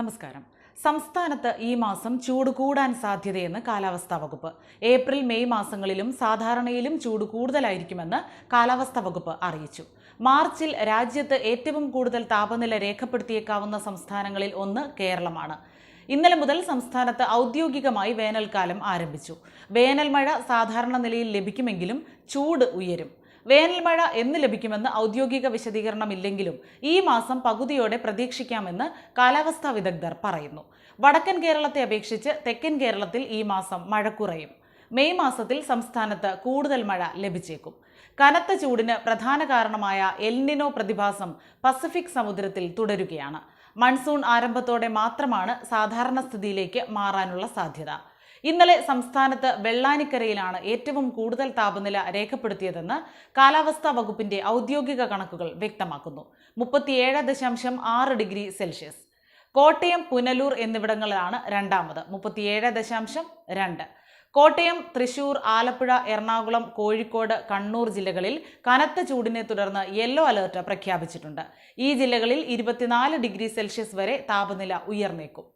നമസ്കാരം. സംസ്ഥാനത്ത് ഈ മാസം ചൂട് കൂടാൻ സാധ്യതയെന്ന് കാലാവസ്ഥാ വകുപ്പ്. ഏപ്രിൽ മെയ് മാസങ്ങളിലും സാധാരണയിലും ചൂട് കൂടുതലായിരിക്കുമെന്ന് കാലാവസ്ഥാ വകുപ്പ് അറിയിച്ചു. മാർച്ചിൽ രാജ്യത്ത് ഏറ്റവും കൂടുതൽ താപനില രേഖപ്പെടുത്തിയേക്കാവുന്ന സംസ്ഥാനങ്ങളിൽ ഒന്ന് കേരളമാണ്. ഇന്നലെ മുതൽ സംസ്ഥാനത്ത് ഔദ്യോഗികമായി വേനൽക്കാലം ആരംഭിച്ചു. വേനൽമഴ സാധാരണ നിലയിൽ ലഭിക്കുമെങ്കിലും ചൂട് ഉയരും. വേനൽ മഴ എന്ന് ലഭിക്കുമെന്ന് ഔദ്യോഗിക വിശദീകരണമില്ലെങ്കിലും ഈ മാസം പകുതിയോടെ പ്രതീക്ഷിക്കാമെന്ന് കാലാവസ്ഥാ വിദഗ്ധർ പറയുന്നു. വടക്കൻ കേരളത്തെ അപേക്ഷിച്ച് തെക്കൻ കേരളത്തിൽ ഈ മാസം മഴ കുറയും. മെയ് മാസത്തിൽ സംസ്ഥാനത്ത് കൂടുതൽ മഴ ലഭിച്ചേക്കും. കനത്ത ചൂടിന് പ്രധാന കാരണമായ എൽനിനോ പ്രതിഭാസം പസഫിക് സമുദ്രത്തിൽ തുടരുകയാണ്. മൺസൂൺ ആരംഭത്തോടെ മാത്രമാണ് സാധാരണ സ്ഥിതിയിലേക്ക് മാറാനുള്ള സാധ്യത. ഇന്നലെ സംസ്ഥാനത്ത് വെള്ളാനിക്കരയിലാണ് ഏറ്റവും കൂടുതൽ താപനില രേഖപ്പെടുത്തിയതെന്ന് കാലാവസ്ഥാ വകുപ്പിന്റെ ഔദ്യോഗിക കണക്കുകൾ വ്യക്തമാക്കുന്നു. മുപ്പത്തിയേഴ് ദശാംശം ആറ് ഡിഗ്രി സെൽഷ്യസ്. കോട്ടയം പുനലൂർ എന്നിവിടങ്ങളിലാണ് രണ്ടാമത്. മുപ്പത്തിയേഴ് ദശാംശം രണ്ട്. കോട്ടയം തൃശൂർ ആലപ്പുഴ എറണാകുളം കോഴിക്കോട് കണ്ണൂർ ജില്ലകളിൽ കനത്ത ചൂടിനെ തുടർന്ന് യെല്ലോ അലേർട്ട് പ്രഖ്യാപിച്ചിട്ടുണ്ട്. ഈ ജില്ലകളിൽ ഇരുപത്തിനാല് ഡിഗ്രി സെൽഷ്യസ് വരെ താപനില ഉയർന്നേക്കും.